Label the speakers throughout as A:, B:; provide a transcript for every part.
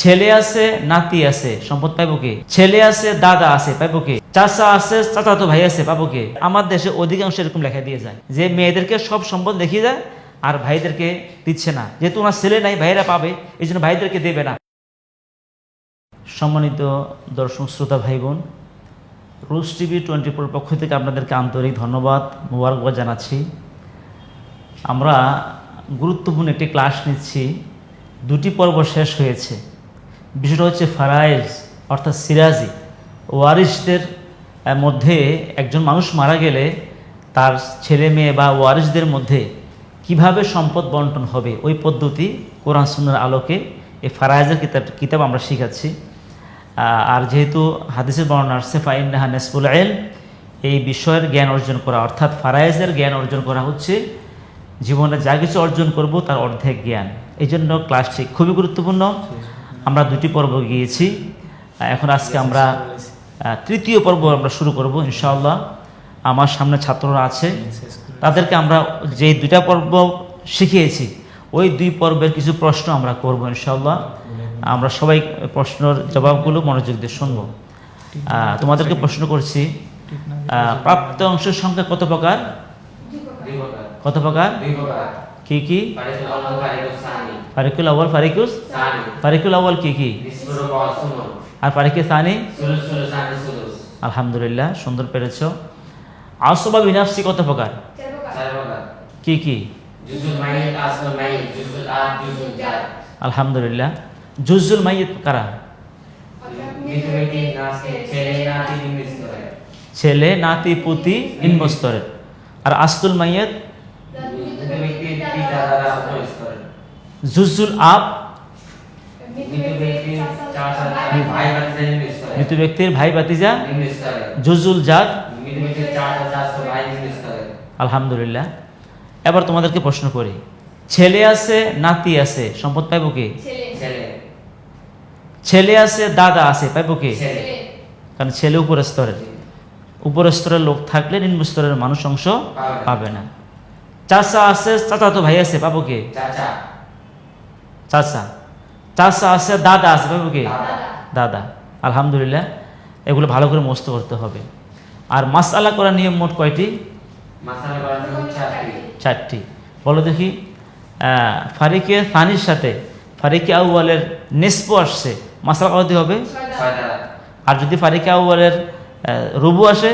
A: ছেলে আছে, নাতি আছে, সম্পদ পাইব কে? ছেলে আছে, দাদা আছে, পাইব কে? চাচা আছে চাচাতো ভাই আছে পাবো কে? আমার দেশে অধিকাংশ এরকম লেখা দিয়ে যায়। যে মেয়েদেরকে সব সম্পদ দেখিয়ে যায় আর ভাইদেরকে দিচ্ছে না। যেহেতু ওনার ছেলে নাই, ভাইরা পাবে এই জন্য ভাইদেরকে দেবে না। সম্মানিত দর্শক, শ্রোতা ভাই বোন রুশ টিভি টোয়েন্টি ফোর পক্ষ থেকে আপনাদেরকে আন্তরিক ধন্যবাদ, মোবারকবাদ জানাচ্ছি। আমরা গুরুত্বপূর্ণ একটি ক্লাস নিচ্ছি। দুটি পর্ব শেষ হয়েছে। বিষয়টা হচ্ছে ফারায়েজ অর্থাৎ সিরাজি। ওয়ারিসদের মধ্যে একজন মানুষ মারা গেলে তার ছেলে মেয়ে বা ওয়ারিসদের মধ্যে কীভাবে সম্পদ বন্টন হবে? ওই পদ্ধতি কোরআন সুন্নার আলোকে এই ফারায়েজের কিতাব কিতাব আমরা শিখাচ্ছি। আর যেহেতু হাদিসের বর্ণনা আসছে, ফাইন্নাহা নেসফুল এল এই বিষয়ের জ্ঞান অর্জন করা, অর্থাৎ ফারায়েজের জ্ঞান অর্জন করা হচ্ছে, জীবনে যা কিছু অর্জন করব তার অর্ধেক জ্ঞান। এই জন্য ক্লাসটি খুবই গুরুত্বপূর্ণ। আমরা দুটি পর্ব গিয়েছি। এখন আজকে আমরা তৃতীয় পর্ব আমরা শুরু করব ইনশাআল্লাহ। আমার সামনে ছাত্ররা আছে। তাদেরকে আমরা যে দুইটা পর্ব শিখিয়েছি ওই দুই পর্বের কিছু প্রশ্ন আমরা করব ইনশাআল্লাহ। আমরা সবাই প্রশ্নের জবাবগুলো মনোযোগ দিয়ে শুনব। তোমাদেরকে প্রশ্ন করছি প্রাপ্ত অংশের সংখ্যা কত প্রকার? কত প্রকার। কি কি?
B: ফারিকুল
A: আউ্বাল ফারিকুস? ফারিকুল আউ্বাল কি কি? আর ফারিকে সানি? আলহামদুলিল্লাহ, সুন্দর পেরেছ। আসবা বিনাফসি কত প্রকার? কি কি? আলহামদুলিল্লাহ। জুজুল মাইয়িত করে?
B: ছেলে, নাতি,
A: পুতি নিম্নস্তরের আর আস্তুল মাইয়ত
B: মৃত ব্যক্তির পিতা দ্বারা প্রবেশ করে
A: জুজুল আব
B: মৃত ব্যক্তির ভাই ভাতিজা।
A: বাতিজা জুজুল জাত আলহামদুলিল্লাহ। এবার তোমাদেরকে প্রশ্ন করি। ছেলে আছে নাতি আছে সম্পদ পাইব কে?
B: ছেলে।
A: আছে দাদা আছে পাইব কে? কারণ ছেলে উপরের স্তরের। উপরের স্তরের লোক থাকলে নিম্ন স্তরের মানুষ অংশ।
B: পাবে
A: না। চাচা আছে চাচা তো ভাই আছে পাবো কে?
B: চাচা।
A: চাচা। চাচা আছে দাদা আছে পাবো কে?
B: দাদা।
A: আলহামদুলিল্লাহ এগুলো ভালো করে মস্ত করতে হবে। আর মাসালা করার নিয়ম মোট কয়টি?
B: চারটি।
A: বলো দেখি ফারিকে ফানির সাথে ফারিকে আউয়ালের নেসপো আসছে মাসালা করাতে হবে? আর যদি ফারিকে আউয়ালের আহ, রুবু আসে?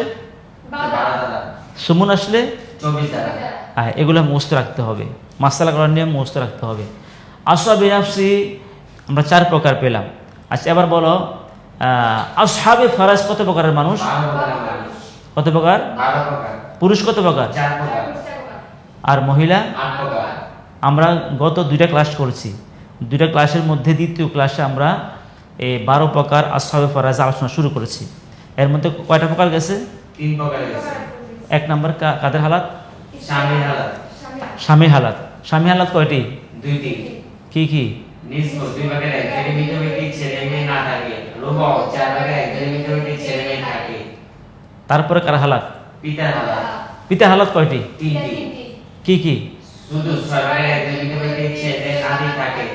A: সুমন আসলে?
B: চব্বিশ। দাদা
A: এগুলো মুস্ত রাখতে হবে। মাসালা করার নিয়ম মুস্ত রাখতে হবে। আসা বিনাফসি আমরা চার প্রকার পেলাম। আচ্ছা এবার বলো আসহাবে ফারাজ কত প্রকারের মানুষ? কত প্রকার? পুরুষ কত প্রকার? আর মহিলা? আমরা গত দুইটা ক্লাস করছি। দুইটা ক্লাসের মধ্যে দ্বিতীয় ক্লাসে আমরা এই বারো প্রকার আসহাবে ফারাজ আলোচনা শুরু করেছি। এর মধ্যে কয়টা প্রকার গেছে?
B: তিন প্রকার গেছে।
A: এক নম্বর কাদের হালাত?
B: স্বামী হালাত।
A: স্বামী হালাত। কয়টি?
B: দুইটি।
A: কি কি?
B: নিষ্প দুই ভাগের এক যদি মৃত ছেলে মেয়ে না থাকে রুব চার ভাগের এক যদি মৃত ছেলে মেয়ে থাকে।
A: তারপরে কার হালাত?
B: পিতার হালাত।
A: পিতা হালাত কয়টি?
B: তিনটি।
A: কি কি?
B: শুধু ছয় ভাগের এক যদি মৃত ছেলে নাতি থাকে।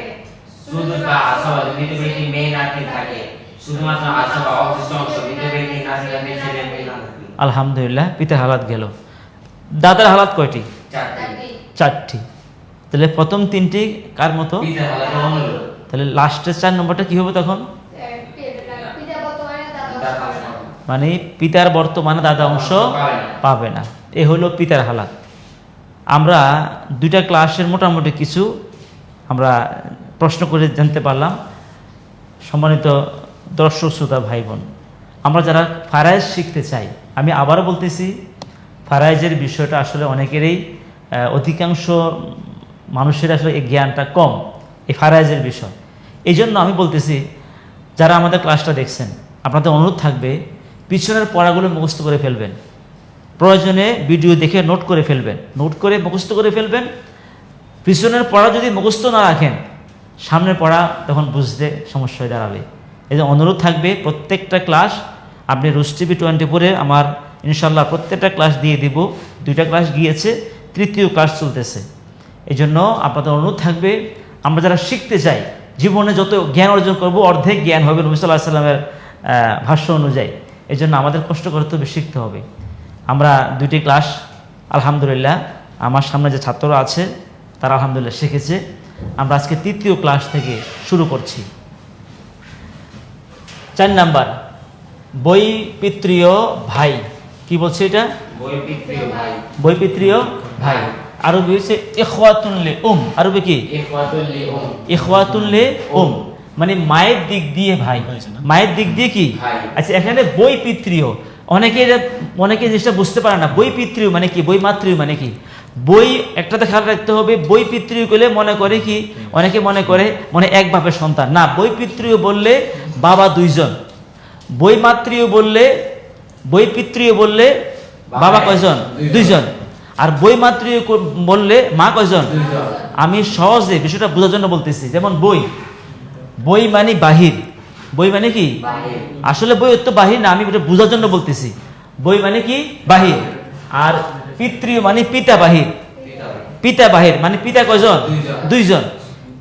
B: শুধু বা আসবা যদি মৃত মেয়ে নাতি থাকে। শুধুমাত্র আসবা অবশিষ্ট অংশ মৃত নাতি নাতি ছেলে মেয়ে না
A: আলহামদুলিল্লাহ পিতার হালাত গেল। দাদার হালাত কয়টি?
B: চারটি।
A: তাহলে প্রথম তিনটি কার মতো? তাহলে লাস্টের চার নম্বরটা কি হবে তখন? মানে পিতার বর্তমানে দাদা অংশ
B: পাবে না।
A: এ হলো পিতার হালাত। আমরা দুইটা ক্লাসের মোটামুটি কিছু আমরা প্রশ্ন করে জানতে পারলাম। সম্মানিত দর্শক শ্রোতা ভাই বোন আমরা যারা ফারাইজ শিখতে চাই আমি আবারও বলতেছি ফারাইজের বিষয়টা আসলে অনেকেরই অধিকাংশ মানুষের আসলে এই জ্ঞানটা কম, এই ফারাইজের বিষয়। এই জন্য আমি বলতেছি, যারা আমাদের ক্লাসটা দেখছেন, আপনাদের অনুরোধ থাকবে, পিছনের পড়াগুলো মুখস্থ করে ফেলবেন। প্রয়োজনে ভিডিও দেখে নোট করে ফেলবেন। নোট করে মুখস্থ করে ফেলবেন। পিছনের পড়া যদি মুখস্থ না রাখেন, সামনের পড়া তখন বুঝতে সমস্যা হয়ে দাঁড়াবে। এই যে অনুরোধ থাকবে, প্রত্যেকটা ক্লাস আপনি রুস টিভি টোয়েন্টি ফোরে আমার ইনশাল্লাহ প্রত্যেকটা ক্লাস দিয়ে দিব। দুইটা ক্লাস গিয়েছে, তৃতীয় ক্লাস চলতেছে। এই জন্য আপনাদের অনুরোধ থাকবে, আমরা যারা শিখতে চাই, জীবনে যত জ্ঞান অর্জন করব, অর্ধেক জ্ঞান হবে নবী সাল্লাহ সাল্লামের ভাষ্য অনুযায়ী। এই জন্য আমাদের কষ্ট করতে হবে, শিখতে হবে। আমরা দুইটি ক্লাস, আলহামদুলিল্লাহ, আমার সামনে যে ছাত্ররা আছে, তারা আলহামদুলিল্লাহ শিখেছে। আমরা আজকে তৃতীয় ক্লাস থেকে শুরু করছি। চার নাম্বার, বই পিতৃয় ভাই। কি বলছে এটা?
B: বই পিতৃ ভাই।
A: বৈপিত্রীয় ভাই। আরবি হচ্ছে ইখওয়াতুল্লে উম। আরবি কি?
B: উম।
A: ইখওয়াতুল্লে মানে মায়ের দিক দিয়ে ভাই। মায়ের দিক দিয়ে কি? আচ্ছা এখানে বই পিতৃয় অনেকে এটা- অনেকে জিনিসটা বুঝতে পারে না। বই পিতৃ মানে কি? বই মাতৃ মানে কি? বই একটাতে খেয়াল রাখতে হবে বই পিতৃ করলে মনে করে কি? অনেকে মনে করে মনে এক বাপের সন্তান। না বই পিতৃয় বললে বাবা দুইজন। বই মাতৃয় বললে বই পিতৃয় বললে বাবা কয়জন? দুইজন। আর বই মাতৃয় ক- বললে মা কয়জন? আমি সহজে বিষয়টা বোঝার জন্য বলতেছি যেমন বই। বই মানে বাহির। বই মানে কি? আসলে বই তো বাহির না আমি এটা বোঝার জন্য বলতেছি। বই মানে কি? বাহির। আর পিতৃ মানে পিতা বাহির।
B: পিতা
A: পিতা বাহির মানে পিতা কয়জন?
B: দুইজন।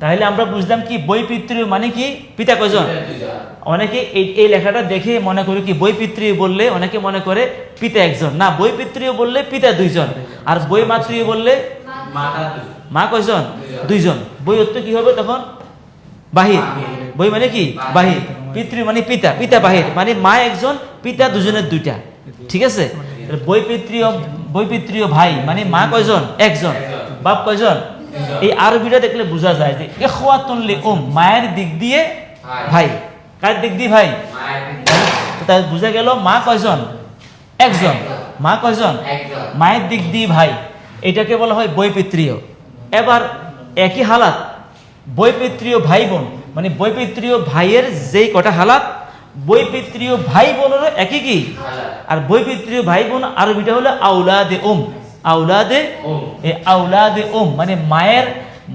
A: তাহলে আমরা বুঝলাম কি বই পিতৃ মানে কি? পিতা
B: দুইজন
A: অনেকে এই এই লেখাটা দেখে মনে করে কি বই পিতৃ বললে অনেকে মনে করে পিতা একজন। না বই পিতৃ বললে পিতা দুইজন। আর বই মাতৃ বললে মা কয়জন
B: দুইজন।
A: বই অর্থ কি হবে তখন? বাহির। বই মানে কি?
B: বাহির।
A: পিতৃ মানে পিতা। পিতা বাহির। মানে মা একজন পিতা দুজনের দুইটা। ঠিক আছে? বই পিতৃয় বই পিতৃয় ভাই। মানে মা কয়জন একজন। বাপ কয়জন। এই আরবিটা দেখলে বোঝা যায় যে ইখওয়াতুল উম মায়ের দিক দিয়ে
B: ভাই।
A: কার দিক দিয়ে ভাই? তাই বোঝা গেল মা কয়জন? একজন। মা কয়জন? মায়ের দিক দিয়ে ভাই। এটাকে বলা হয় বৈপিত্রীয়। এবার একই হালাত বৈপিত্রীয় ভাই বোন। মানে বৈপিত্রীয় ভাইয়ের যেই কটা হালাত বৈপিত্রীয় ভাই বোনেরও একই কি? আর বৈপিত্রীয় ভাই বোন আরবিটা হলো আউলাদে ওম আউলাদে আউলাদে ওম মানে মায়ের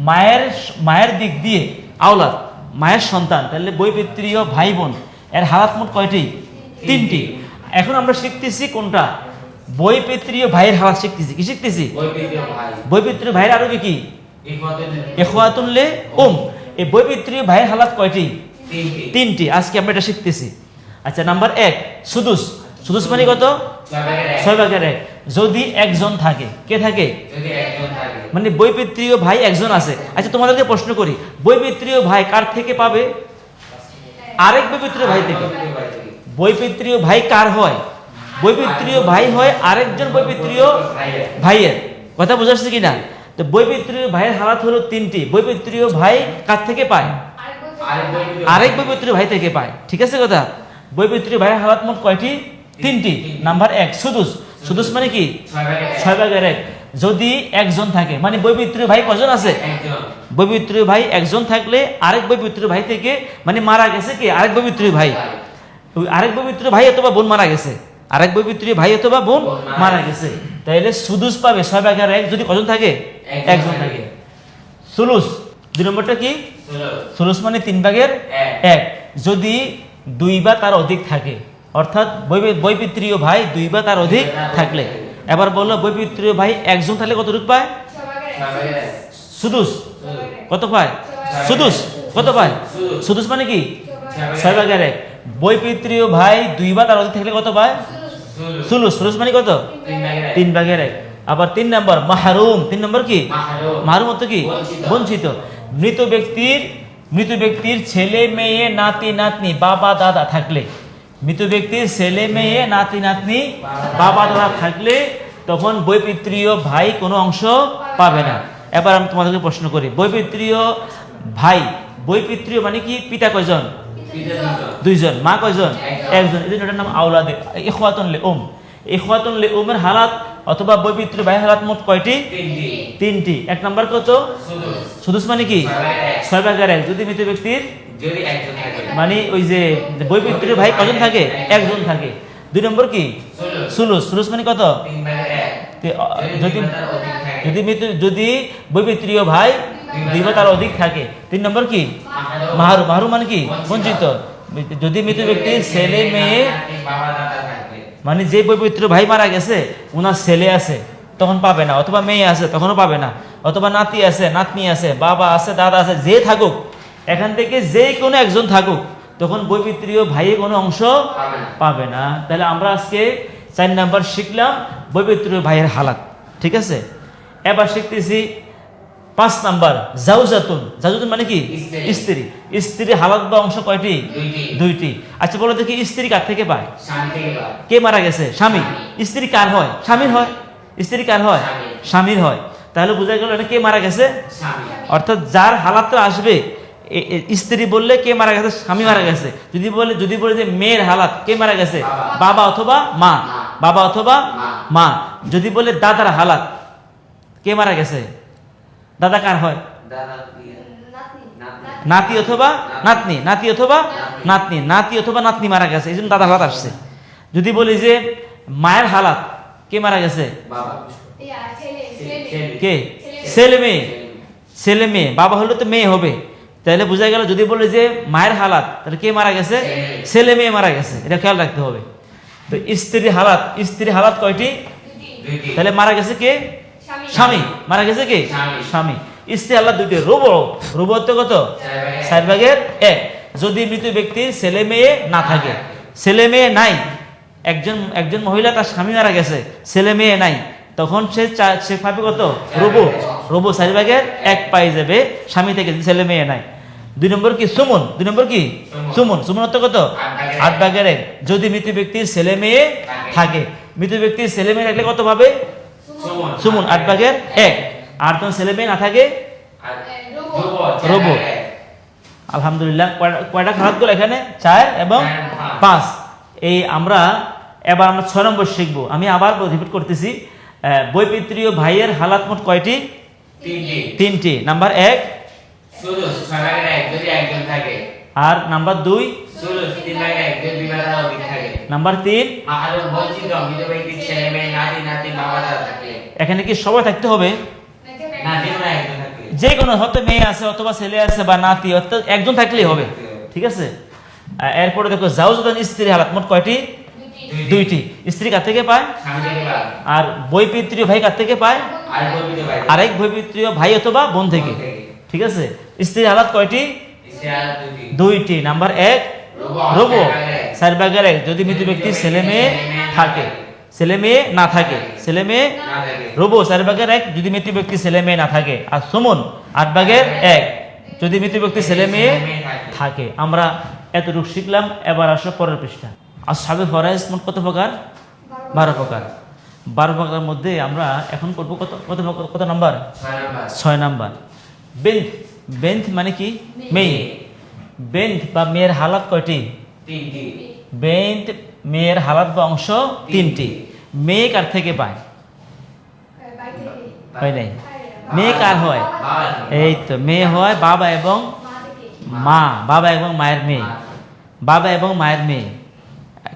A: মায়ের মায়ের দিক দিয়ে আউলাদ মায়ের সন্তান তাহলে বৈপিত্রীয় ভাই বোন এর হালাত মোট কয়টি? তিনটি। এখন আমরা শিখতেছি কোনটা? বৈপিত্রীয় ভাইয়ের হালাত শিখতেছি। কি শিখতেছি? বৈপিত্রীয় ভাইয়ের আরবি কি? এখওয়াতুল্লে ওম এই বৈপিত্রীয় ভাইয়ের হালাত কয়টি?
B: তিনটি।
A: তিনটি। আজকে আমরা এটা শিখতেছি। আচ্ছা নাম্বার এক সুদুস। সুদুস মানে কত?
B: ছয় ভাগের এক।
A: যদি একজন থাকে কে থাকে? মানে বৈপিত্রীয় ভাই একজন আছে। আচ্ছা তোমাদেরকে প্রশ্ন করি বৈপিত্রীয় ভাই কার থেকে পাবে? আরেক বৈপিত্রীয় ভাই থেকে। বৈপিত্রীয় ভাই কার হয়? বৈপিত্রীয় ভাই হয় আরেকজন বৈপিত্রীয়
B: ভাইয়ের।
A: কথা বোঝাচ্ছে কি না তো বৈপিত্রীয় ভাইয়ের হালাত হলো তিনটি। বৈপিত্রীয় ভাই কার থেকে পায়?
B: আরেক
A: বৈপিত্রীয় ভাই থেকে পায়। ঠিক আছে কথা? বৈপিত্রীয় ভাইয়ের হালাত মোট কয়টি? তিনটি। নাম্বার এক সুদুস সুদুস মানে কি?
B: ছয় ভাগের এক।
A: যদি একজন থাকে মানে বৈপিত্রীয় ভাই কজন আছে? বৈপিত্রীয় ভাই একজন থাকলে আরেক বৈপিত্রীয় ভাই থেকে মানে মারা গেছে কি? আরেক বৈপিত্রীয় ভাই। আরেক বৈপিত্রীয় ভাই অথবা বোন মারা গেছে। আরেক বৈপিত্রীয় ভাই অথবা বোন
B: মারা
A: গেছে। তাইলে সুদুস পাবে ছয় ভাগের এক যদি কজন থাকে?
B: একজন
A: থাকে। সুলুস দুই নম্বরটা কি? সুলুস। মানে তিন ভাগের।
B: এক।
A: যদি দুই বা তার অধিক থাকে অর্থাৎ বৈপিত্রীয় ভাই দুই বা তার অধিক থাকলে। এবার বলল বৈপিত্রীয় ভাই একজন থাকলে কতটুকু পায়?
B: ছয় ভাগের
A: সুদুস। কত পায়? সুদুস। কত পায়?
B: সুদুস।
A: মানে কি?
B: ছয় ভাগের
A: এক। বৈপিত্রীয় ভাই দুই বা তার অধিক থাকলে কত পায়। সুলুস। সুলুস মানে কত?
B: তিন ভাগের এক।
A: আবার তিন নম্বর, মাহরুম। তিন নম্বর কি?
B: মাহরুম।
A: অর্থ কি।
B: বঞ্চিত।
A: মৃত ব্যক্তির মৃত ব্যক্তির ছেলে, মেয়ে, নাতি, নাতনি, বাবা, দাদা থাকলে। মৃত ব্যক্তির ছেলে, মেয়ে, নাতি, নাতনি, বাবা, দাদা থাকলে তখন বৈপিত্রীয় ভাই কোনো অংশ পাবে না। এবার আমি তোমাদেরকে প্রশ্ন করি, বৈপিত্রীয় ভাই, বৈপিত্রীয় মানে কি? পিতা কয়জন? দুইজন। মা কয়জন?
B: একজন।
A: এই জন্য নাম আউলাদে ইখওয়াতুন ওম লি ওমের হালাত অথবা বৈপিত্র হালাত মোট কয়টি?
B: তিনটি।
A: এক নাম্বার কত?
B: সুদুস।
A: মানে কি?
B: ছয় ভাগের এক।
A: যদি মৃত ব্যক্তির মানে ওই যে বৈপিত্র ভাই কজন থাকে? একজন থাকে। দুই নম্বর কি। সুলুস। সুলুস। মানে কত?
B: যদি
A: যদি
B: থাকে।
A: যদি বৈপিত্রীয় ভাই দুই বা তার অধিক। থাকে। তিন নম্বর কি। মাহারু মাহারু মানে কি?
B: বঞ্চিত।
A: যদি মৃত ব্যক্তির ছেলে মেয়ে মানে যে পবিত্র ভাই মারা গেছে ওনার ছেলে আছে তখন পাবে না। অথবা মেয়ে আছে তখনও পাবে না। অথবা নাতি আছে নাতনি আছে বাবা আছে দাদা আছে যে থাকুক এখান থেকে যেই কোনো একজন থাকুক তখন বৈপিত্রীয় ভাইয়ে কোনো অংশ
B: পাবে না।
A: পাবে না। তাহলে আমরা আজকে চার নাম্বার শিখলাম বৈপিত্রীয় ভাইয়ের হালাত। ঠিক আছে? এবার শিখতেছি পাঁচ নাম্বার জাউজাতুন। জাউজাতুন মানে কি?
B: স্ত্রী।
A: স্ত্রী। হালাত বা অংশ কয়টি?
B: দুইটি।
A: আচ্ছা বলো দেখি স্ত্রী কার থেকে পায়? কে মারা গেছে? স্বামী। স্ত্রী কার হয়? স্বামীর হয়। স্ত্রী কার হয়?
B: স্বামীর।
A: হয়। তাহলে বোঝা গেল এটা কে মারা গেছে? অর্থাৎ যার হালাতটা আসবে স্ত্রী বললে কে মারা গেছে? স্বামী মারা গেছে। যদি বলে যদি বলে যে মেয়ের হালাত কে মারা গেছে?
B: বাবা।
A: অথবা মা। বাবা অথবা।
B: মা।
A: যদি বলে দাদার হালাত কে মারা গেছে? দাদা কার হয়?
B: দাদা।
A: নাতি অথবা নাতনি। নাতি অথবা নাতনি। নাতি অথবা নাতনি মারা গেছে এই জন্য দাদার হালাত আসছে। যদি বলি যে মায়ের হালাত কে মারা গেছে? কে? ছেলে মেয়ে। ছেলে মেয়ে। বাবা হলে তো মেয়ে হবে। তাহলে বোঝা গেল যদি বলে যে মায়ের হালাত তাহলে কে মারা গেছে?
B: ছেলে।
A: ছেলে মেয়ে মারা গেছে। এটা খেয়াল রাখতে হবে। তো স্ত্রী হালাত স্ত্রী হালাত কয়টি? তাহলে মারা গেছে কে? স্বামী মারা গেছে কি?
B: স্বামী।
A: স্ত্রী হালাত দুইটি রুব রুব তো কত?
B: চার
A: ভাগের এক। যদি মৃত ব্যক্তির ছেলে মেয়ে না থাকে ছেলে মেয়ে নাই একজন একজন মহিলা তার স্বামী মারা গেছে ছেলে মেয়ে নাই তখন সে সে পাবে কত? রবু রবু চার ভাগের এক পাই যাবে স্বামী থেকে ছেলে মেয়ে নাই। দুই নম্বর কি? সুমন। দুই নম্বর কি?
B: সুমন।
A: সুমন। অর্থ কত?
B: আট ভাগের
A: এক। যদি মৃত ব্যক্তির ছেলে মেয়ে থাকে। মৃত ব্যক্তির ছেলে মেয়ে থাকলে কত পাবে?
B: সুমন।
A: সুমন আট ভাগের এক। আর তখন ছেলে মেয়ে না থাকে?
B: আর
C: রোবো।
B: রোবো চার
A: রোবো।
B: ভাগের এক।
A: আলহামদুলিল্লাহ কয়টা- কয়টা খারাপগুলো এখানে? চার এবং
B: পাঁচ।
A: পাঁচ। এই আমরা এবার আমরা ছয় নম্বর শিখব। আমি আবার রিপিট করতেছি। আহ, বৈপিত্রীয় ভাইয়ের হালাত মোট কয়টি?
B: তিনটি।
A: তিনটি। নাম্বার এক?
B: একজন থাকে।
A: আর নাম্বার দুই? নাম্বার তিন? এখানে কি সবাই থাকতে হবে?
B: যে কোনো
A: হয়তো মেয়ে আছে অথবা ছেলে আছে বা নাতি অর্থাৎ একজন থাকলেই হবে। ঠিক আছে? এরপরে দেখো জাউজদান স্ত্রী হালাত মোট কয়টি? দুইটি। স্ত্রী কার থেকে পায়? আর বৈপিত্রীয় ভাই কার থেকে পায়? আরেক বৈপিত্রীয় ভাই। অথবা বোন থেকে। ঠিক আছে? স্ত্রী হালাত কয়টি? দুইটি। নাম্বার এক
B: রোবো,
A: রোবো
B: চার ভাগের এক।
A: যদি মৃত ব্যক্তির ছেলে মেয়ে থাকে ছেলে মেয়ে না থাকে ছেলে মেয়ে
B: থাকে
A: চার ভাগের এক যদি মৃত ব্যক্তির ছেলে মেয়ে না থাকে। আর সুমন আট ভাগের এক যদি মৃত ব্যক্তি ছেলে মেয়ে থাকে। আমরা এতটুকু শিখলাম এবার আসো পরের পৃষ্ঠা। আর সাবে ফরাইজ মোট কত প্রকার? বারো প্রকার। বারো প্রকার মধ্যে আমরা এখন করব কত কত প্রকার- কত নাম্বার?
B: ছয় নাম্বার।
A: নাম্বার। বেন্থ মানে কি? মেয়ে। বেন্থ বা মেয়ের হালাত কয়টি? বেন্থ মেয়ের হালাত বা অংশ তিনটি। মেয়ে কার থেকে পায়? হয় নাই? মেয়ে কার হয়? এই তো মেয়ে হয় বাবা এবং মা। বাবা এবং মায়ের মেয়ে। বাবা এবং মায়ের মেয়ে।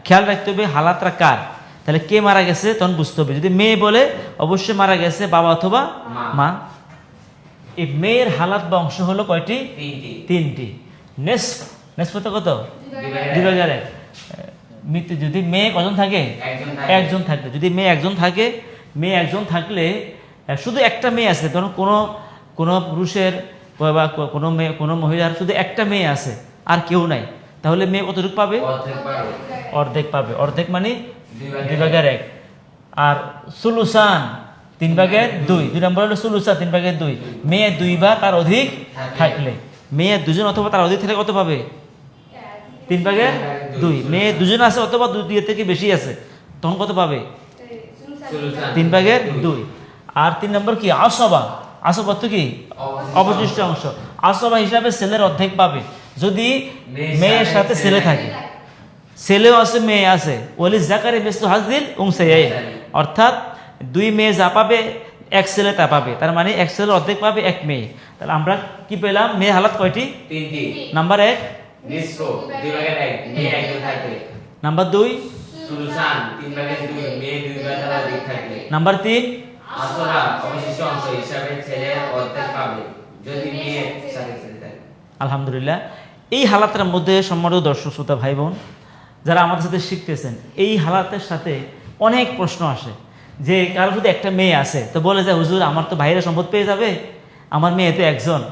A: খেয়াল রাখতে হবে হালাতটা কার? তাহলে কে মারা গেছে? তখন বুঝতে হবে। যদি মেয়ে বলে অবশ্যই মারা গেছে বাবা অথবা
B: মা।
A: এই মেয়ের হালাত বা অংশ হলো কয়টি?
B: তিনটি।
A: নেক্সট নেক্সট কত?
B: দুই
A: হাজার এক। মৃত্যু যদি মেয়ে কজন থাকে?
B: একজন থাকে।
A: যদি মেয়ে একজন থাকে মেয়ে একজন থাকলে শুধু একটা মেয়ে আছে ধরুন কোনো কোনো পুরুষের বা কোনো মেয়ে কোনো মহিলার শুধু একটা মেয়ে আছে আর কেউ নাই তাহলে মেয়ে কতটুকু পাবে?
B: অর্ধেক পাবে।
A: অর্ধেক পাবে। অর্ধেক মানে
B: দুই ভাগের
A: এক। আর সুলুসান তিন ভাগের দুই। দুই নম্বর হলো সুলুসান তিন ভাগের দুই। মেয়ে দুই বা তার অধিক
B: থাকলে।
A: মেয়ে দুজন অথবা তার অধিক থাকলে কত পাবে? তিন ভাগের দুই। মেয়ে দুজন আছে অথবা দুই, দুইয়ের থেকে বেশি আছে, তখন কত পাবে? তিন ভাগের দুই। আর তিন নম্বর কি? আসবা। আসব তো কি? অবশিষ্ট অংশ। আসবা হিসাবে ছেলের অর্ধেক পাবে। যদি
B: মেয়ের সাথে
A: ছেলে থাকে। ছেলেও আছে, মেয়ে আছে। ওলি জাকারে বেস্তু হাজদিল উংসাই অর্থাৎ দুই মেয়ে যা পাবে এক ছেলে তা পাবে। তার মানে এক ছেলে অর্ধেক পাবে এক মেয়ে। তাহলে আমরা কি পেলাম? মেয়ে হালাত কয়টি? নাম্বার এক? নাম্বার দুই? নাম্বার তিন? আলহামদুলিল্লাহ। এই হালাতের মধ্যে সম্মানিত দর্শক শ্রোতা ভাই বোন যারা আমাদের সাথে শিখতেছেন এই হালাতের সাথে অনেক প্রশ্ন আসে। যে কারও যদি একটা মেয়ে আছে, তো বলে যে, হুজুর, আমার তো বাইরে সম্পদ পেয়ে যাবে, আমার মেয়ে তো একজন,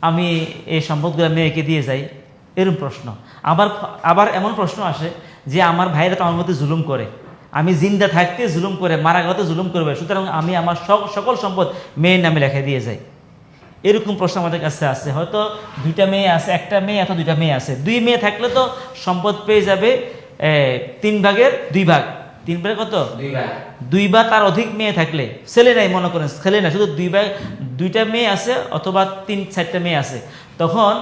A: আমি এই সম্পদগুলো মেয়েকে দিয়ে যাই। এরকম প্রশ্ন। আবার আবার এমন প্রশ্ন আসে যে, আমার ভাইরা তো আমার মধ্যে জুলুম করে, আমি জিন্দা থাকতে জুলুম করে, মারা গেতে জুলুম করবে, সুতরাং আমি আমার সক- সকল সম্পদ মেয়ের নামে লেখা দিয়ে যাই। এরকম প্রশ্ন আমাদের কাছে আছে হয়তো দুইটা মেয়ে আছে, একটা মেয়ে অথবা দুইটা মেয়ে আছে। দুই মেয়ে থাকলে তো সম্পদ পেয়ে যাবে তিন ভাগের দুই ভাগ। তিন ভাগের কত?
B: দুই ভাগ
A: দুই বা তার অধিক মেয়ে থাকলে ছেলে নাই মনে করেন ছেলে না শুধু দুই ভাগ দুইটা মেয়ে আছে অথবা তিন চারটা মেয়ে আছে। তখন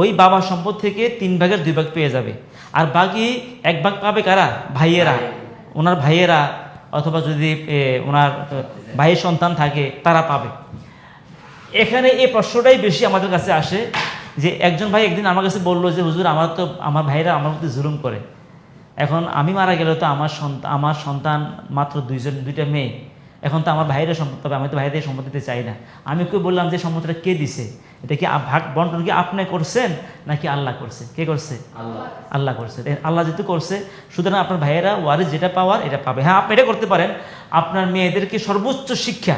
A: ওই বাবার সম্পদ থেকে তিন ভাগের দুই ভাগ পেয়ে যাবে। আর বাকি এক ভাগ পাবে কারা? ভাইয়েরা। ওনার ভাইয়েরা অথবা যদি ওনার ভাইয়ের সন্তান থাকে তারা পাবে। এখানে এই প্রশ্নটাই বেশি আমাদের কাছে আসে যে একজন ভাই একদিন আমার কাছে বলল যে হুজুর আমার তো আমার ভাইরা আমার মধ্যে জুলুম করে। এখন আমি মারা গেলে তো আমার সন্তান আমার সন্তান মাত্র দুইজন দুইটা মেয়ে। এখন তো আমার ভাইরা সম্পদ পাবে আমি তো ভাইদের সম্পদ দিতে চাই না। আমি কেউ বললাম যে সম্পদটা কে দিছে? এটা কি ভাগ বন্টন কি আপনি করছেন নাকি আল্লাহ করছে? কে করছে?
B: আল্লাহ।
A: আল্লাহ করছে। আল্লাহ যেহেতু করছে সুতরাং আপনার ভাইয়েরা ওয়ারিস যেটা পাওয়ার এটা পাবে। হ্যাঁ আপনি এটা করতে পারেন। আপনার মেয়েদেরকে সর্বোচ্চ শিক্ষা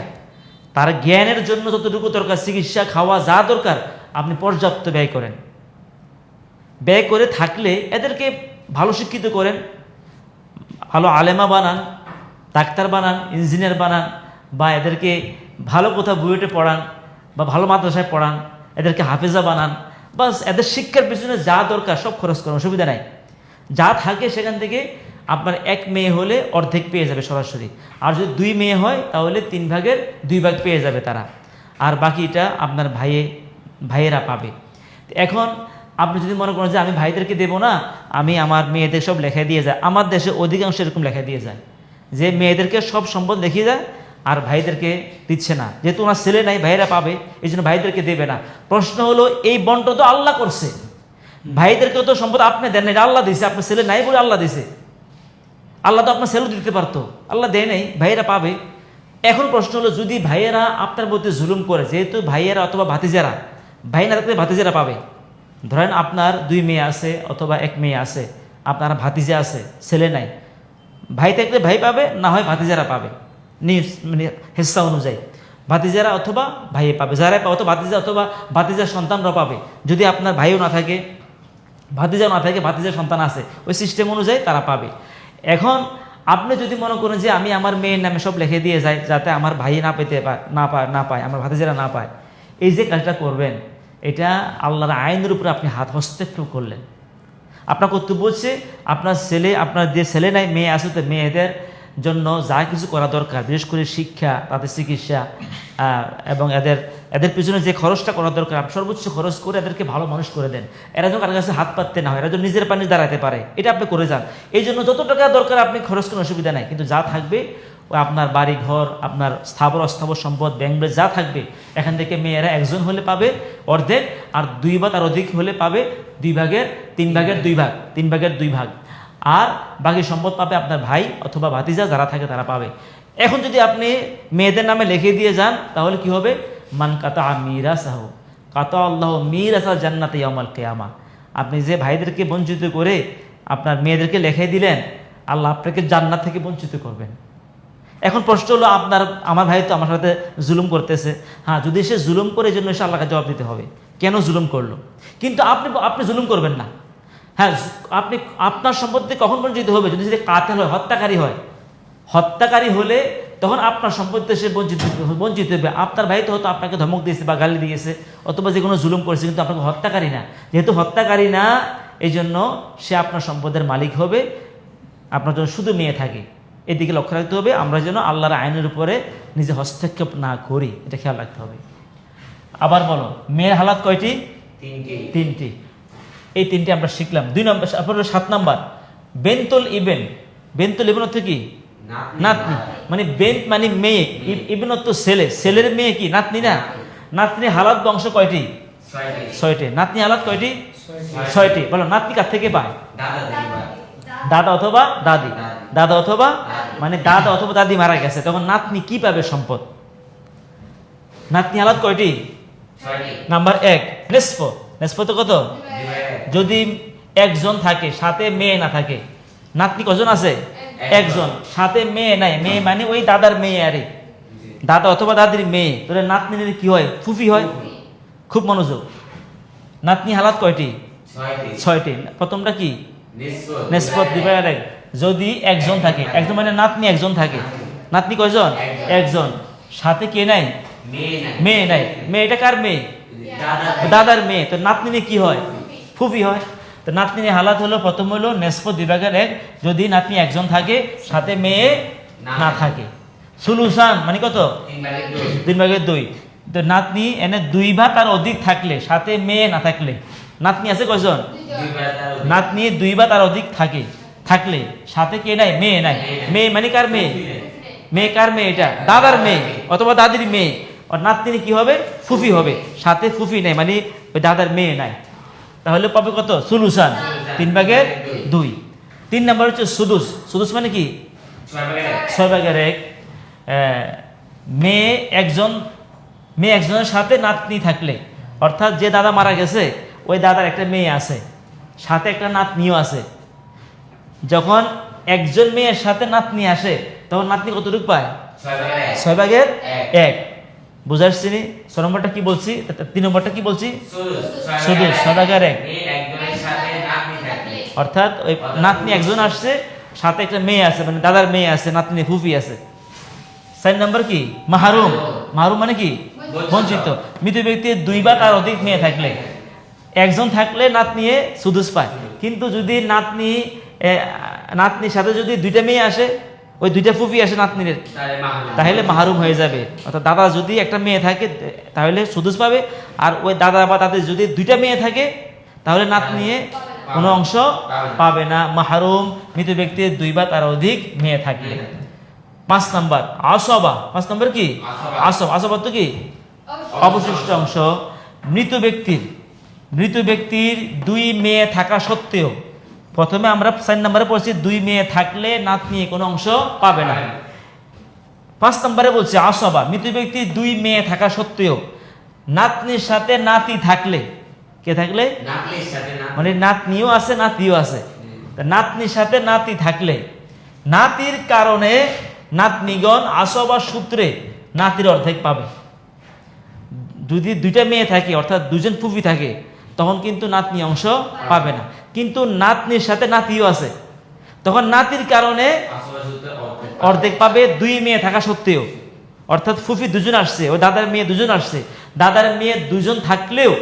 A: তার জ্ঞানের জন্য যতটুকু দরকার চিকিৎসা খাওয়া যা দরকার আপনি পর্যাপ্ত ব্যয় করেন। ব্যয় করে থাকলে এদেরকে ভালো শিক্ষিত করেন, ভালো আলেমা বানান, ডাক্তার বানান, ইঞ্জিনিয়ার বানান, বা এদেরকে ভালো কোথাও বুয়েটে পড়ান, বা ভালো মাদ্রাসায় পড়ান, এদেরকে হাফেজা বানান, বাস এদের শিক্ষার পিছনে যা দরকার সব খরচ করেন, অসুবিধা নাই। যা থাকে সেখান থেকে আপনার এক মেয়ে হলে অর্ধেক পেয়ে যাবে সরাসরি। আর যদি দুই মেয়ে হয়, তাহলে তিন ভাগের দুই ভাগ পেয়ে যাবে তারা। আর বাকিটা আপনার ভাইয়ে, ভাইয়েরা পাবে। এখন আপনি যদি মনে করেন যে আমি ভাইদেরকে দেবো না, আমি আমার মেয়েদের সব লেখা দিয়ে যায়। আমার দেশে অধিকাংশ এরকম লেখা দিয়ে যায়। যে মেয়েদেরকে সব সম্পদ দেখিয়ে যায় আর ভাইদেরকে দিচ্ছে না। যেহেতু ওনার ছেলে নাই ভাইয়েরা পাবে এই জন্য ভাইদেরকে দেবে না। প্রশ্ন হলো, এই বন্ট তো আল্লাহ করছে। ভাইদেরকেও তো সম্পদ আপনি দেন না এটা আল্লাহ দিছে। আপনার ছেলে নাই বলে আল্লাহ দিছে। আল্লাহ তো আপনার ছেলেও দিতে পারতো। আল্লাহ দেয় নাই ভাইয়েরা পাবে। এখন প্রশ্ন হলো, যদি ভাইয়েরা আপনার প্রতি জুলুম করে, যেহেতু ভাইয়েরা অথবা ভাতিজারা, ভাই না থাকলে ভাতিজারা পাবে। ধরেন আপনার দুই মেয়ে আছে অথবা এক মেয়ে আছে, আপনার ভাতিজা আছে, ছেলে নাই। ভাই থাকলে ভাই পাবে, না হয় ভাতিজারা পাবে। নিউজ মানে হেসা অনুযায়ী। ভাতিজারা অথবা ভাইয়ে পাবে। যারা পাবে অথবা ভাতিজা অথবা ভাতিজার সন্তানরা পাবে। যদি আপনার ভাইও না থাকে ভাতিজা না থাকে, ভাতিজার সন্তান আছে, ওই সিস্টেম অনুযায়ী তারা পাবে। এখন আপনি যদি মনে করেন যে আমি আমার মেয়ের নামে সব লিখে দিয়ে যাই, যাতে আমার ভাই না পেতে না পায় না পায়, আমার ভাতিজারা না পায়, এই যে কাজটা করবেন এটা আল্লাহর আইনের উপরে আপনি হাত হস্তক্ষেপ করলেন। আপনার কর্তব্য হচ্ছে আপনার ছেলে, আপনার যে ছেলে নাই, মেয়ে আছে, তো মেয়েদের জন্য যা কিছু করা দরকার, বিশেষ করে শিক্ষা তাদের চিকিৎসা এবং এদের এদের পিছনে যে খরচটা করা দরকার, আপনি সর্বোচ্চ খরচ করে এদেরকে ভালো মানুষ করে দেন। এরা যেন কারও কাছে হাত পাততে না হয়, এরা যেন নিজের পানি দাঁড়াতে পারে, এটা আপনি করে যান। এই জন্য যত টাকা দরকার আপনি খরচ করার অসুবিধা নাই। কিন্তু যা থাকবে আপনার বাড়ি ঘর আপনার স্থাবর, অস্থাবর সম্পদ, ব্যাংক যা থাকবে, এখান থেকে মেয়েরা একজন হলে পাবে অর্ধেক আর দুই বা তার অধিক হলে পাবে দুই ভাগের, তিন ভাগের দুই ভাগ, তিন ভাগের দুই ভাগ। আর বাকি সম্পদ পাবে আপনার ভাই অথবা ভাতিজা, যারা থাকে তারা পাবে। এখন যদি আপনি মেয়েদের নামে লিখে দিয়ে যান, তাহলে কি হবে? মান কাতা মিরা সাহ কাতা আল্লাহ মির আসা জান্নাতে ইয়ামাল কেয়ামা। আপনি যে ভাইদেরকে বঞ্চিত করে আপনার মেয়েদেরকে লেখে দিলেন, আল্লাহ আপনাকে জান্নাত থেকে বঞ্চিত করবেন। এখন প্রশ্ন হলো, আপনার, আমার ভাই তো আমার সাথে জুলুম করতেছে। হ্যাঁ যদি সে জুলুম করে জন্য সে আল্লাহকে জবাব দিতে হবে। কেন জুলুম করল? কিন্তু আপনি আপনি জুলুম করবেন না। হ্যাঁ আপনি, আপনার সম্পত্তি কখন বঞ্চিত হবে? যদি সে কাতেল হয়, হত্যাকারী হয়। হত্যাকারী হলে তখন আপনার সম্পত্তি সে বঞ্চিত বঞ্চিত হবে আপনার ভাই তো হয়তো আপনাকে ধমক দিয়েছে বা গালি দিয়েছে অথবা যে কোনো জুলুম করেছে কিন্তু আপনাকে হত্যাকারী না। যেহেতু হত্যাকারী না এই জন্য সে আপনার সম্পদের মালিক হবে আপনার জন্য শুধু মেয়ে থাকে। এদিকে লক্ষ্য রাখতে হবে আমরা যেন আল্লাহর আইনের উপরে নিজে হস্তক্ষেপ না করি এটা খেয়াল রাখতে হবে। আবার বলো মেয়ের হালাত কয়টি?
B: তিনটি।
A: তিনটি। এই তিনটি আমরা শিখলাম। দুই নম্বর আপনার সাত নাম্বার। বেন্তুল ইবেন বেন্তুল ইবেন অর্থ কি? নাতনি। মানে বেন্ত মানে মেয়ে। ইবেন অর্থ ছেলে। ছেলের মেয়ে কি? নাতনি না? নাতনি। হালাত বংশ কয়টি?
B: ছয়টি।
A: নাতনি হালাত কয়টি?
B: ছয়টি।
A: বলো নাতনি কার থেকে পায়?
B: দাদা
A: অথবা দাদি।
B: দাদি।
A: দাদা অথবা মানে দাদা অথবা দাদি মারা গেছে। তখন নাতনি কি পাবে সম্পদ? নাতনি হালাত কয়টি? নাম্বার এক নেসফ। নেসফ তো কত? যদি একজন থাকে সাথে মেয়ে না থাকে নাতনি কজন আছে? একজন। সাথে মেয়ে নাই। মেয়ে মানে ওই দাদার মেয়ে আরে। দাদা অথবা দাদির মেয়ে। তাহলে নাতনির কি হয়? ফুফি হয়? খুব মনোযোগ। নাতনি হালাত কয়টি?
B: ছয়টি।
A: প্রথমটা কি? নেসপত। যদি একজন থাকে। একজন মানে নাতনি একজন থাকে। নাতনি কয়জন?
B: একজন।
A: সাথে কে নাই?
B: মেয়ে নাই।
A: মেয়ে মেয়েটা কার মেয়ে? দাদার মেয়ে। তো নাতনি কি হয়? ফুফি হয়। তো নাতনির হালাত হলো প্রথম হলো নেসপত বিভাগের এক যদি নাতনি একজন থাকে সাথে মেয়ে না থাকে। সুলুসান মানে কত?
B: তিন দুই।
A: ভাগের দুই। তো নাতনি এনে দুই ভাগ তার অধিক থাকলে সাথে মেয়ে না থাকলে। নাতনি আছে কয়জন। নাতনি দুই বা তার অধিক থাকে থাকলে। সাথে কে নাই? মেয়ে নাই। মেয়ে মানে কার মেয়ে? মেয়ে কার মেয়ে এটা? দাদার মেয়ে অথবা দাদির মেয়ে। আর নাতনি কি হবে? ফুফি হবে। সাথে ফুফি নাই মানে ওই দাদার মেয়ে নাই। তাহলে পাবে কত? সুলুসান। তিন ভাগের দুই। তিন নাম্বার হচ্ছে সুদুস। সুদুস মানে কি?
B: ছয় ভাগের এক।
A: মেয়ে একজন মেয়ে একজনের সাথে নাতনি থাকলে। অর্থাৎ যে দাদা মারা গেছে ওই দাদার একটা মেয়ে আছে। সাথে একটা নাতনিও আছে। যখন একজন মেয়ের সাথে নাতনি আসে তখন নাতনি কতটুকু পায়?
B: ছয় ভাগের এক।
A: বুঝে আসছি নি? ছয় নম্বরটা কি বলছি? তিন নম্বরটা কি বলছি?
B: শুধু এক। নাতনি থাকলে
A: অর্থাৎ ওই নাতনি একজন আসছে সাথে একটা মেয়ে আছে মানে দাদার মেয়ে আছে নাতনি ফুফি আছে। চার নাম্বার কি? মাহারুম। মাহারুম মানে কি? বঞ্চিত। মৃত ব্যক্তির দুই বা তার অধিক মেয়ে থাকলে। একজন থাকলে নাতনিয়ে সুদুস পায়। কিন্তু যদি নাতনি নাতনির সাথে যদি দুইটা মেয়ে আসে ওই দুইটা ফুফি আসে নাতনির।
B: তাহলে মাহরুম।
A: হয়ে যাবে। অর্থাৎ দাদা যদি একটা মেয়ে থাকে তাহলে সুদুস পাবে। আর ওই দাদা বা তাদের যদি দুইটা মেয়ে থাকে তাহলে নাতনিয়ে কোনো অংশ পাবে না। মাহারুম মৃত ব্যক্তির দুই বা তার অধিক মেয়ে থাকলে। পাঁচ নাম্বার আসবা। পাঁচ নাম্বার কি।
B: আসব।
A: আসবা তো কি? অবশিষ্ট অংশ। মৃত ব্যক্তির মৃত ব্যক্তির দুই মেয়ে থাকা সত্ত্বেও প্রথমে আমরা চার নম্বরে পড়ছি দুই মেয়ে থাকলে নাতনি কোনো অংশ পাবে না। পাঁচ নম্বরে বলছে আসবা মৃত ব্যক্তি দুই মেয়ে থাকা সত্ত্বেও নাতনির সাথে নাতি থাকলে কে থাকলে? মানে নাতনিও আছে নাতিও আছে। নাতনির সাথে নাতি থাকলে নাতির কারণে নাতনিগণ আসবা সূত্রে নাতির অর্ধেক পাবে। যদি দুইটা মেয়ে থাকে অর্থাৎ দুজন ফুফি থাকে তখন কিন্তু নাতনি অংশ পাবে না। কিন্তু নাতনির সাথে নাতিও আছে। তখন নাতির কারণে
B: অর্ধেক
A: পাবে। দুই মেয়ে থাকা সত্ত্বেও। অর্থাৎ ফুফি দুজন আসছে ও দাদার মেয়ে দুজন আসছে। দাদার মেয়ে দুজন থাকলেও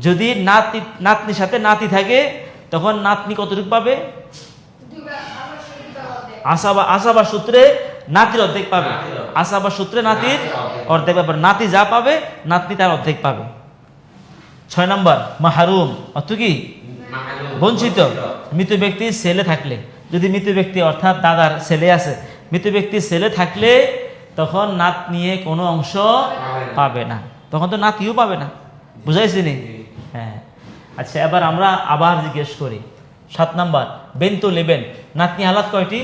A: যদি নাতি নাতনির সাথে নাতি থাকে তখন নাতনি কতটুকু পাবে? আশাবা আশাবা সূত্রে নাতির অর্ধেক পাবে। আশাবা সূত্রে নাতির
B: অর্ধেক।
A: পাবে। নাতি যা পাবে নাতনি তার অর্ধেক পাবে। ছয় নম্বর মাহারুম। অর্থ কি? বঞ্চিত। মৃত ব্যক্তির ছেলে থাকলে। যদি মৃত ব্যক্তি অর্থাৎ দাদার ছেলে আছে মৃত ব্যক্তির ছেলে থাকলে তখন নাত নিয়ে কোনো অংশ পাবে না। তখন তো নাতিও পাবে না। বুঝাইছি নি? হ্যাঁ। আচ্ছা এবার আমরা আবার জিজ্ঞেস করি। সাত নাম্বার বেন্তু লেবেন। নাতনি হালাত কয়টি?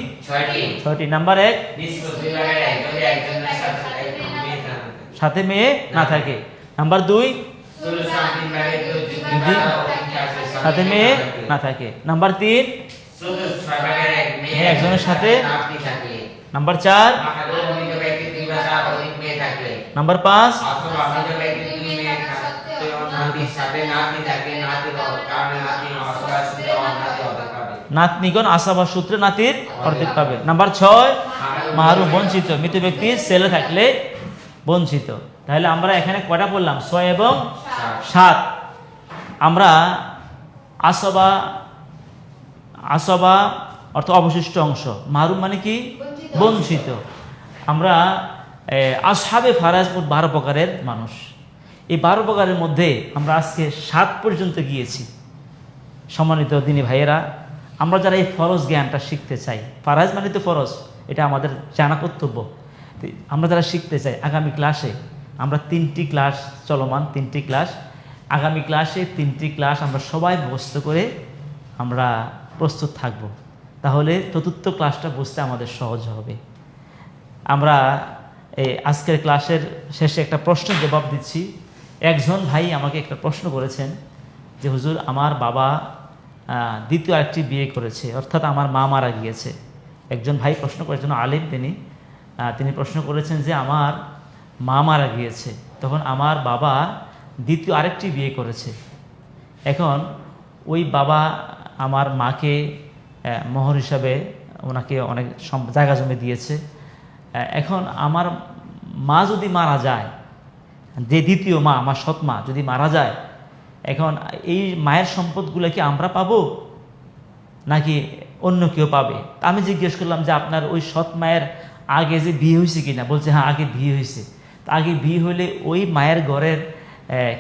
B: ছয়টি।
A: নাম্বার এক?
B: সাথে মেয়ে না থাকে।
A: নাম্বার দুই? সাথে মেয়ে না থাকে। নাম্বার তিন। একজনের সাথে। নাম্বার চার।
B: বা
A: নাম্বার পাঁচ। নাতনিগণ আশাবা সূত্রে নাতির অর্ধেক পাবে। নাম্বার ছয়। মাহারু বঞ্চিত। মৃত ব্যক্তি ছেলে থাকলে বঞ্চিত। তাহলে আমরা এখানে কয়টা পড়লাম? ছয় এবং
B: সাত।
A: আমরা আসবা আসবা অর্থ অবশিষ্ট অংশ। মাহরুম মানে কি?
C: বঞ্চিত।
A: আমরা এ, আসহাবে ফারাজ বারো প্রকারের মানুষ। এই বারো প্রকারের মধ্যে আমরা আজকে সাত পর্যন্ত গিয়েছি। সম্মানিত দিনী ভাইয়েরা আমরা যারা এই ফরজ জ্ঞানটা শিখতে চাই ফারাজ মানে তো ফরজ এটা আমাদের জানা কর্তব্য। আমরা যারা শিখতে চাই আগামী ক্লাসে আমরা তিনটি ক্লাস চলমান, তিনটি ক্লাস। আগামী ক্লাসে তিনটি ক্লাস আমরা সবাই মুখস্থ করে আমরা প্রস্তুত থাকব। তাহলে চতুর্থ ক্লাসটা বুঝতে আমাদের সহজ হবে। আমরা এই আজকের ক্লাসের শেষে একটা প্রশ্নের জবাব দিচ্ছি। একজন ভাই আমাকে একটা প্রশ্ন করেছেন যে, হুজুর, আমার বাবা দ্বিতীয় আরেকটি বিয়ে করেছে, অর্থাৎ আমার মা মারা গিয়েছে। একজন ভাই প্রশ্ন করেছেন আলিম তিনি। তিনি প্রশ্ন করেছেন যে, আমার মা মারা গিয়েছে। তখন আমার বাবা দ্বিতীয় আরেকটি বিয়ে করেছে। এখন ওই বাবা আমার মাকে মোহর হিসাবে ওনাকে অনেক জায়গা জমি দিয়েছে। এখন আমার মা যদি মারা যায়, যে দ্বিতীয় মা, আমার সৎ মা, যদি মারা যায়, এখন এই মায়ের সম্পদগুলো কি আমরা পাবো? নাকি অন্য কেউ পাবে? আমি জিজ্ঞেস করলাম যে আপনার ওই সৎ মায়ের আগে যে বিয়ে হয়েছে কিনা? বলছে হ্যাঁ আগে বিয়ে হয়েছে। আগে বিয়ে হলে ওই মায়ের ঘরের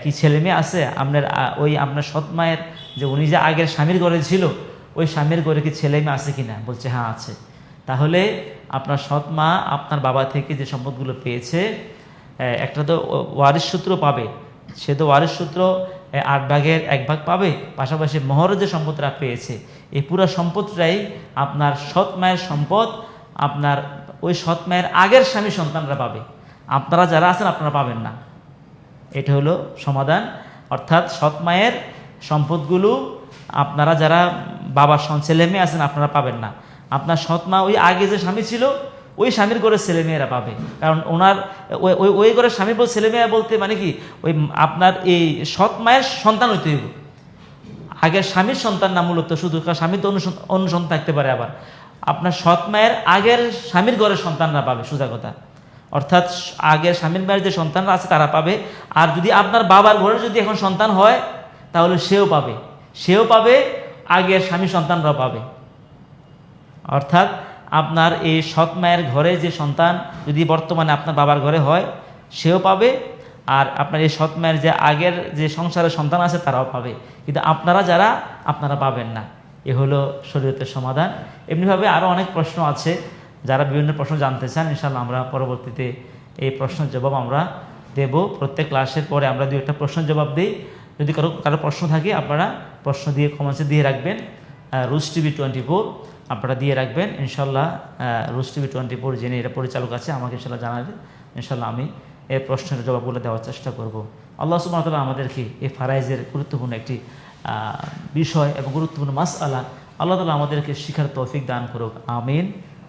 A: কি ছেলে মেয়ে আছে? আপনার ওই আপনার সৎ মায়ের যে উনি যে আগের স্বামীর ঘরে ছিল, ওই স্বামীর ঘরে কি ছেলে মেয়ে আছে কিনা? বলছে হ্যাঁ আছে। তাহলে আপনার সৎ মা আপনার বাবা থেকে যে সম্পদগুলো পেয়েছে একটা তো ওয়ারিশ সূত্র পাবে। সে তো ওয়ারিশ সূত্র আট ভাগের এক ভাগ পাবে। পাশাপাশি মহরের যে সম্পদটা পেয়েছে এই পুরো সম্পদটাই আপনার সৎ মায়ের সম্পদ, আপনার ওই সৎ মায়ের আগের স্বামী সন্তানরা পাবে। আপনারা যারা আছেন আপনারা পাবেন না। এটা হলো সমাধান। অর্থাৎ সৎ মায়ের সম্পদগুলো আপনারা যারা বাবার ছেলে মেয়ে আছেন আপনারা পাবেন না। আপনার সৎ মা ওই আগে যে স্বামী ছিল, ওই স্বামীর ঘরে ছেলে মেয়েরা পাবে। কারণ ওনার, ওই- ওই ঘরের স্বামী বল, ছেলে মেয়ে বলতে মানে কি? ওই আপনার এই সৎ মায়ের সন্তান হইতে হইব। আগের স্বামীর সন্তান না মূলত, শুধু স্বামী তো অন্য সন- থাকতে পারে আবার। আপনার সৎ মায়ের আগের স্বামীর ঘরের সন্তানরা পাবে, সোজা কথা। অর্থাৎ আগের স্বামীর মায়ের যে সন্তানরা আছে, তারা পাবে। আর যদি আপনার বাবার ঘরে যদি এখন সন্তান হয়, তাহলে সেও পাবে। সেও পাবে আগের স্বামী সন্তানরাও পাবে। অর্থাৎ আপনার এই সৎ মায়ের ঘরে যে সন্তান যদি বর্তমানে আপনার বাবার ঘরে হয়, সেও পাবে। আর আপনার এই সৎ মায়ের যে আগের যে সংসারের সন্তান আছে, তারাও পাবে। কিন্তু আপনারা যারা, আপনারা পাবেন না। এ হলো শরীয়তের সমাধান। এমনিভাবে আরও অনেক প্রশ্ন আছে। যারা বিভিন্ন প্রশ্ন জানতে চান ইনশাল্লাহ আমরা পরবর্তীতে এই প্রশ্নের জবাব আমরা দেব। প্রত্যেক ক্লাসের পরে আমরা দু একটা প্রশ্নের জবাব দিই। যদি কারও কারও প্রশ্ন থাকে, আপনারা প্রশ্ন দিয়ে কমেন্টসে দিয়ে রাখবেন। রুস টিভি টোয়েন্টি ফোর আপনারা দিয়ে রাখবেন। ইনশাল্লাহ রুস টিভি টোয়েন্টি ফোর যিনি এটা পরিচালক আছে, আমাকে ইনশাল্লাহ জানাবেন। ইনশাল্লাহ আমি এই প্রশ্নের জবাবগুলো দেওয়ার চেষ্টা করব। আল্লাহ সুমতলা আমাদেরকে এই ফারাইজের গুরুত্বপূর্ণ একটি বিষয় এবং গুরুত্বপূর্ণ মাস আলা আল্লাহ তালা আমাদেরকে শিখার তৌফিক দান করুক। আমিন।